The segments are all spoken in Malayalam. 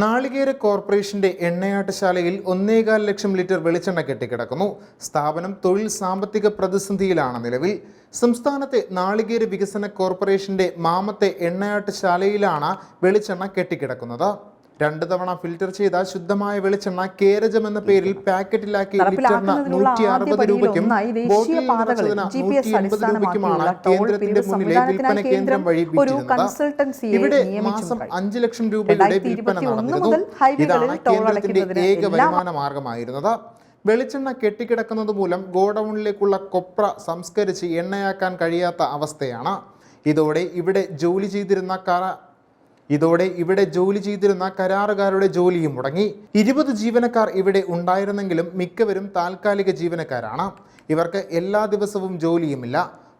നാളികേര കോർപ്പറേഷന്റെ എണ്ണയാട്ടശാലയിൽ ഒന്നേകാൽ ലക്ഷം ലിറ്റർ വെളിച്ചെണ്ണ കെട്ടിക്കിടക്കുന്നു. സ്ഥാപനം തൊഴിൽ സാമ്പത്തിക പ്രതിസന്ധിയിലാണ് നിലവിൽ. സംസ്ഥാനത്തെ നാളികേര വികസന കോർപ്പറേഷന്റെ മാമത്തെ എണ്ണയാട്ടശാലയിലാണ് വെളിച്ചെണ്ണ കെട്ടിക്കിടക്കുന്നത്. രണ്ടു തവണ ഫിൽറ്റർ ചെയ്ത ശുദ്ധമായ വെളിച്ചെണ്ണ കേരജം എന്ന പേരിൽ പാക്കറ്റിലാക്കി ലിറ്ററിന് നൂറ്റി അറുപത് രൂപയ്ക്കും രൂപയ്ക്കുമാണ് കേന്ദ്രത്തിന്റെ മുന്നിലെ വിൽപ്പന കേന്ദ്രം വഴി ഇവിടെ മാസം. അഞ്ച് ലക്ഷം രൂപയുടെ വിൽപ്പന നടന്നിരുന്നു. ഇതാണ് കേന്ദ്രത്തിന്റെ ഏക വരുമാന മാർഗമായിരുന്നത്. വെളിച്ചെണ്ണ കെട്ടിക്കിടക്കുന്നത് മൂലം ഗോഡൌണിലേക്കുള്ള കൊപ്ര സംസ്കരിച്ച് എണ്ണയാക്കാൻ കഴിയാത്ത അവസ്ഥയാണ്. ഇതോടെ ഇവിടെ ജോലി ചെയ്തിരുന്ന കര ഇതോടെ ഇവിടെ ജോലി ചെയ്തിരുന്ന കരാറുകാരുടെ ജോലിയും മുടങ്ങി. ഇരുപത് ജീവനക്കാർ ഇവിടെ ഉണ്ടായിരുന്നെങ്കിലും മിക്കവരും താൽക്കാലിക ജീവനക്കാരാണ്. ഇവർക്ക് എല്ലാ ദിവസവും ജോലിയുമില്ല.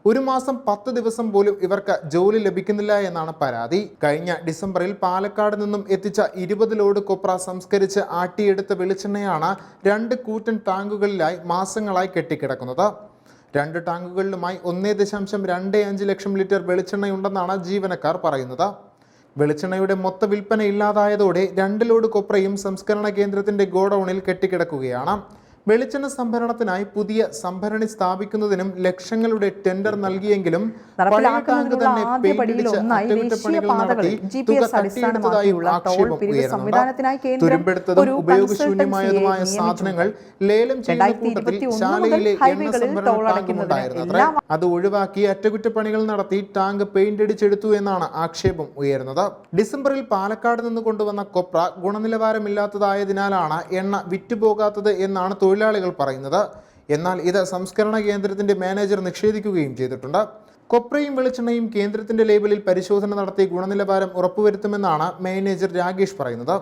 ഒരു മാസം പത്ത് ദിവസം പോലും ഇവർക്ക് ജോലി ലഭിക്കുന്നില്ല എന്നാണ് പരാതി. കഴിഞ്ഞ ഡിസംബറിൽ പാലക്കാട് നിന്നും എത്തിച്ച ഇരുപത് ലോഡ് കൊപ്ര സംസ്കരിച്ച് ആട്ടിയെടുത്ത വെളിച്ചെണ്ണയാണ് രണ്ട് കൂറ്റൻ ടാങ്കുകളിലായി മാസങ്ങളായി കെട്ടിക്കിടക്കുന്നത്. രണ്ട് ടാങ്കുകളിലുമായി ഒന്നേ ദശാംശം രണ്ട് അഞ്ച് ലക്ഷം ലിറ്റർ വെളിച്ചെണ്ണയുണ്ടെന്നാണ് ജീവനക്കാർ പറയുന്നത്. വെളിച്ചെണ്ണയുടെ മൊത്ത വിൽപ്പന ഇല്ലാതായതോടെ രണ്ട് ലോഡ് കൊപ്രയും സംസ്കരണ കേന്ദ്രത്തിന്റെ ഗോഡൌണിൽ കെട്ടിക്കിടക്കുകയാണ്. വെളിച്ചെണ്ണ സംഭരണത്തിനായി പുതിയ സംഭരണി സ്ഥാപിക്കുന്നതിനും ലക്ഷങ്ങളുടെ ടെൻഡർ നൽകിയെങ്കിലും നടപ്പിലാക്കുന്നതിനുള്ള ആദ്യ പടിയിൽ ഒന്നായി ദേശീയ പാതകളിൽ ജി പി എസ് അടിസ്ഥാനമാക്കിയുള്ള ടോൾ പിരിവ് സംവിധാനത്തിനായി കേന്ദ്രം ഒരു ഉപയോഗശൂന്യമായതുമായ സാധനങ്ങൾ ലേലം ചെയ്യുന്ന കൂട്ടത്തിൽ ശാലയിലെ എണ്ണ സംഭരണ അത് ഒഴിവാക്കി അറ്റകുറ്റപ്പണികൾ നടത്തി ടാങ്ക് പെയിന്റ് അടിച്ചെടുത്തു എന്നാണ് ആക്ഷേപം ഉയരുന്നത് ഡിസംബറിൽ പാലക്കാട് നിന്ന് കൊണ്ടുവന്ന കൊപ്ര ഗുണനിലവാരമില്ലാത്തതായതിനാലാണ് എണ്ണ വിറ്റുപോകാത്തത് എന്നാണ് തൊഴിലാളികൾ പറയുന്നത്. എന്നാൽ ഇത് സംസ്കരണ കേന്ദ്രത്തിന്റെ മാനേജർ നിഷേധിക്കുകയും ചെയ്തിട്ടുണ്ട്. കൊപ്രയും വെളിച്ചെണ്ണയും കേന്ദ്രത്തിന്റെ ലേബലിൽ പരിശോധന നടത്തി ഗുണനിലവാരം ഉറപ്പുവരുത്തുമെന്നാണ് മാനേജർ രാഗേഷ് പറയുന്നത്.